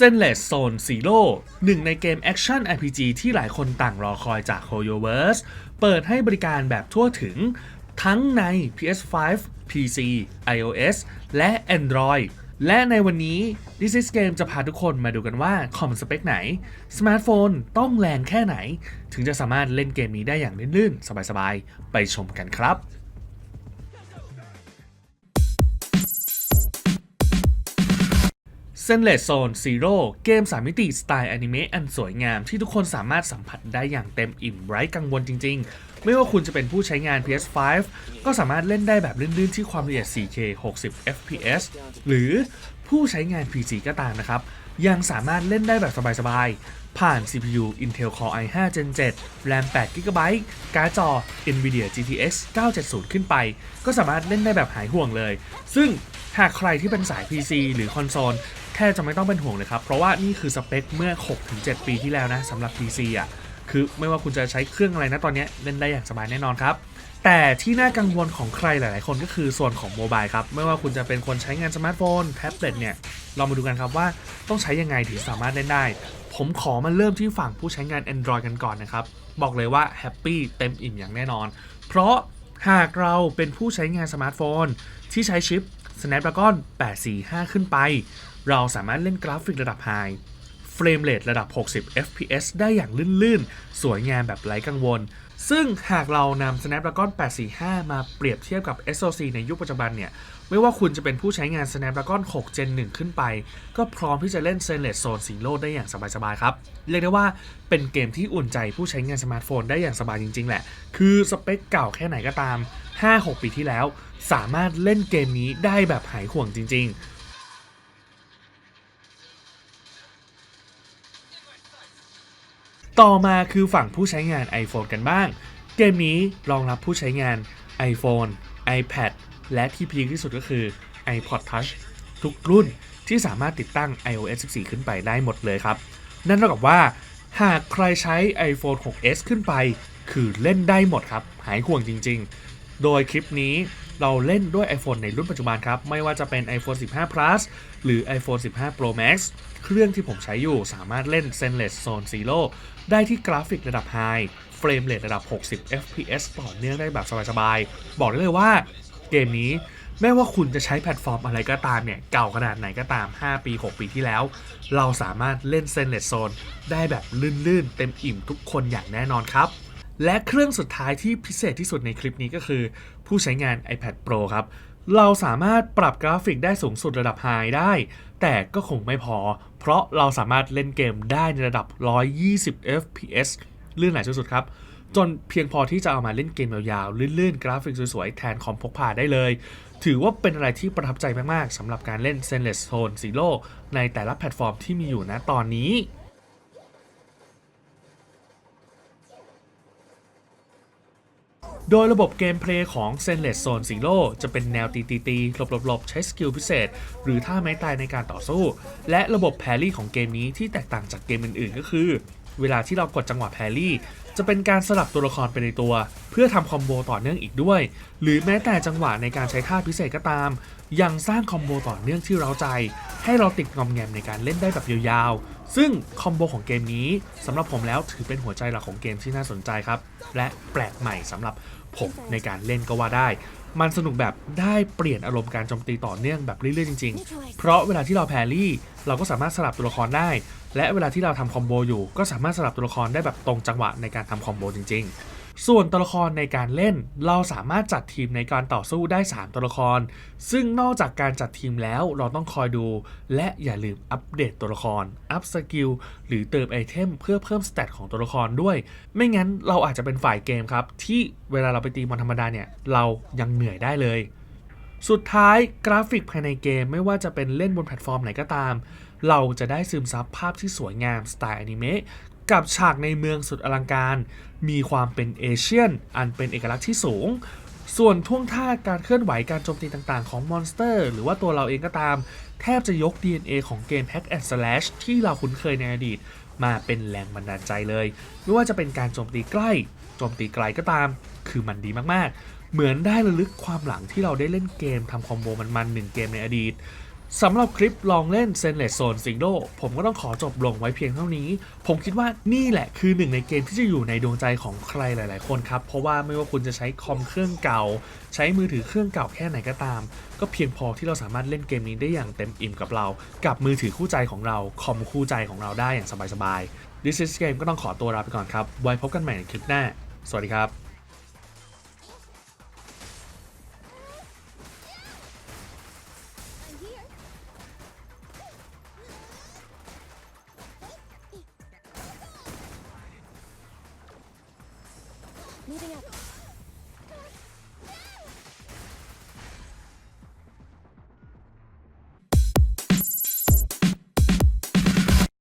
s e n l e s s Zone Zero หนึ่งในเกมแอคชั่น RPG ที่หลายคนต่างรอคอยจาก HoYoverse เปิดให้บริการแบบทั่วถึง ทั้งใน PS5 PC iOS และ Android และในวันนี้ This is Game จะพาทุกคนมาดูกันว่าคอมสเปคไหน สมาร์ทโฟนต้องแรงแค่ไหน ถึงจะสามารถเล่นเกมนี้ได้อย่างลื่นๆ สบายๆ ไปชมกันครับ s e n l e s s Zone Zero เกม3มิติสไตล์อนิเมะอันสวยงามที่ทุกคนสามารถสัมผัสได้อย่างเต็มอิ่มไร้กังวลจริง ๆ ไม่ว่าคุณจะเป็นผู้ใช้งาน PS5 ก็สามารถเล่นได้แบบลื่นๆที่ความละเอียด 4K 60 FPS หรือผู้ใช้งาน PC ก็ตามนะครับ ยังสามารถเล่นได้แบบสบายๆ ผ่าน CPU Intel Core i5 Gen 7 RAM 8 GB การ์ดจอ Nvidia GTX 970 ขึ้นไป ก็สามารถเล่นได้แบบหายห่วงเลย ซึ่งหากใครที่เป็นสาย PC หรือคอนโซล แทบจะไม่ต้องเป็นห่วงเลยครับ เพราะว่านี่คือสเปคเมื่อ 6-7 ปีที่แล้วนะสำหรับ PC อะคือไม่ว่าคุณจะใช้เครื่องอะไรนะตอนนี้เล่นได้อย่างสบายแน่นอนครับ แต่ที่น่ากังวลของใครหลาย ๆ คนก็คือส่วนของโมบายครับ ไม่ว่าคุณจะเป็นคนใช้งานสมาร์ทโฟน แท็บเล็ตเนี่ย เรามาดูกันครับว่าต้องใช้ยังไงถึงสามารถเล่นได้ ผมขอมาเริ่มที่ฝั่งผู้ใช้งาน Android กันก่อนนะครับ บอกเลยว่าแฮปปี้เต็มอิ่มอย่างแน่นอน เพราะหากเราเป็นผู้ใช้งานสมาร์ทโฟน ที่ใช้ชิป Snapdragon 845 ขึ้นไป เราสามารถเล่นกราฟิกระดับไฮเฟรมเรทระดับ 60 fps ได้อย่างลื่นๆ สวยงามแบบไร้กังวล ซึ่งหากเรานำ Snapdragon 845 มาเปรียบเทียบกับ SoC ในยุคปัจจุบันเนี่ย ไม่ว่าคุณจะเป็นผู้ใช้งาน Snapdragon 6 Gen 1 ขึ้นไป ก็พร้อมที่จะเล่น s e n l e s s Zone Zero ได้อย่างสบายๆ ครับ เรียกได้ว่าเป็นเกมที่อุ่นใจผู้ใช้งานสมาร์ทโฟนได้อย่างสบายจริงๆ แหละ คือสเปคเก่าแค่ไหนก็ตาม 5-6 ปีที่แล้ว สามารถเล่นเกมนี้ได้แบบหายห่วงจริง ๆ ต่อมาคือฝั่งผู้ใช้งาน iPhone กันบ้าง เกมนี้รองรับผู้ใช้งาน iPhone, iPad และที่พีคที่สุดก็คือ iPod Touch ทุกรุ่นที่สามารถติดตั้ง iOS 14 ขึ้นไปได้หมดเลยครับ นั่นเท่ากับว่า หากใครใช้ iPhone 6s ขึ้นไป คือเล่นได้หมดครับ หายห่วงจริง ๆ โดยคลิปนี้ เราเล่นด้วย iPhone ในรุ่นปัจจุบันครับ ไม่ว่าจะเป็น iPhone 15 Plus หรือ iPhone 15 Pro Max เครื่องที่ผมใช้อยู่สามารถเล่น s e n l e s s Zone Zero ได้ที่กราฟิกระดับ High เฟรมเรทระดับ 60 fps ต่อเนื่องได้แบบสบายๆ บอกได้เลยว่าเกมนี้ไม่ว่าคุณจะใช้แพลตฟอร์มอะไรก็ตามเนี่ย เก่าขนาดไหนก็ตาม 5 ปี 6 ปีที่แล้ว เราสามารถเล่น s e n l e s s Zone ได้แบบลื่นๆ เต็มอิ่มทุกคนอย่างแน่นอนครับ และเครื่องสุดท้ายที่พิเศษที่สุดในคลิปนี้ก็คือ ผู้ใช้งาน iPad Pro ครับ เราสามารถปรับกราฟิกได้สูงสุดระดับ High ได้ แต่ก็คงไม่พอ เพราะเราสามารถเล่นเกมได้ในระดับ 120 fps ลื่นไหลสุดๆครับ จนเพียงพอที่จะเอามาเล่นเกมยาวๆลื่นๆ กราฟิกสวยๆ แทนคอมพกพาได้เลย ถือว่าเป็นอะไรที่ประทับใจมากๆสำหรับการเล่น s e n l e s s Zone Zero ในแต่ละแพลตฟอร์มที่มีอยู่ณตอนนี้ โดยระบบเกมเพลย์ของ s e n l e s s Zone Zero จะเป็นแนวตีตีตีหลบหลบหลบใช้สกิลพิเศษ หรือท่าไม้ตายในการต่อสู้ และระบบแพรี่ของเกมนี้ที่แตกต่างจากเกมอื่นๆ ก็คือ เวลาที่เรากดจังหวะแพรรี่จะเป็นการสลับตัวละครไปในตัว เพื่อทำคอมโบต่อเนื่องอีกด้วย หรือแม้แต่จังหวะในการใช้ท่าพิเศษก็ตาม ยังสร้างคอมโบต่อเนื่องที่เราใจ ให้เราติดงอมแงมในการเล่นได้แบบยาวๆ ซึ่งคอมโบของเกมนี้สำหรับผมแล้วถือเป็นหัวใจหลักของเกมที่น่าสนใจครับ และแปลกใหม่สำหรับผมในการเล่นก็ว่าได้ มันสนุกแบบได้เปลี่ยนอารมณ์การโจมตีต่อเนื่องแบบเรื่อยๆจริงๆ เพราะเวลาที่เราแพรรี่ เราก็สามารถสลับตัวละครได้ และเวลาที่เราทำคอมโบอยู่ ก็สามารถสลับตัวละครได้แบบตรงจังหวะในการทำคอมโบจริง ๆ ส่วนตัวละครในการเล่น เราสามารถจัดทีมในการต่อสู้ได้ 3 ตัวละคร ซึ่งนอกจากการจัดทีมแล้วเราต้องคอยดู และอย่าลืมอัปเดตตัวละคร อัพสกิลหรือเติมไอเทมเพื่อเพิ่มสเตตของตัวละครด้วย ไม่งั้นเราอาจจะเป็นฝ่ายเกมครับ ที่เวลาเราไปตีมอนธรรมดาเนี่ย เรายังเหนื่อยได้เลยสุดท้ายกราฟิกภายในเกมไม่ว่าจะเป็นเล่นบนแพลตฟอร์มไหนก็ตาม เราจะได้ซึมซับภาพที่สวยงามสไตล์อนิเมะ กับฉากในเมืองสุดอลังการ มีความเป็นเอเชียน อันเป็นเอกลักษณ์ที่สูง ส่วนท่วงท่าการเคลื่อนไหวการโจมตีต่างๆ ของมอนสเตอร์ หรือว่าตัวเราเองก็ตาม แทบจะยก DNA ของเกม Hack and Slash ที่เราคุ้นเคยในอดีต มาเป็นแรงบันดาลใจเลย ไม่ว่าจะเป็นการโจมตีใกล้ โจมตีไกลก็ตาม คือมันดีมากๆ เหมือนได้ระลึกความหลังที่เราได้เล่นเกมทำคอมโบมันๆหนึ่งเกมในอดีต สำหรับคลิปลองเล่น s e n l e s Zone Zero ผมก็ต้องขอจบลงไว้เพียงเท่านี้ ผมคิดว่านี่แหละคือหนึ่งในเกมที่จะอยู่ในดวงใจของใครหลาย ๆ คนครับ เพราะว่าไม่ว่าคุณจะใช้คอมเครื่องเก่า ใช้มือถือเครื่องเก่าแค่ไหนก็ตาม ก็เพียงพอที่เราสามารถเล่นเกมนี้ได้อย่างเต็มอิ่มกับเรา กับมือถือคู่ใจของเรา คอมคู่ใจของเราได้อย่างสบาย ๆ This is Game ก็ต้องขอตัวลาไปก่อนครับ ไว้พบกันใหม่ในคลิปหน้า สวัสดีครับ Moving up.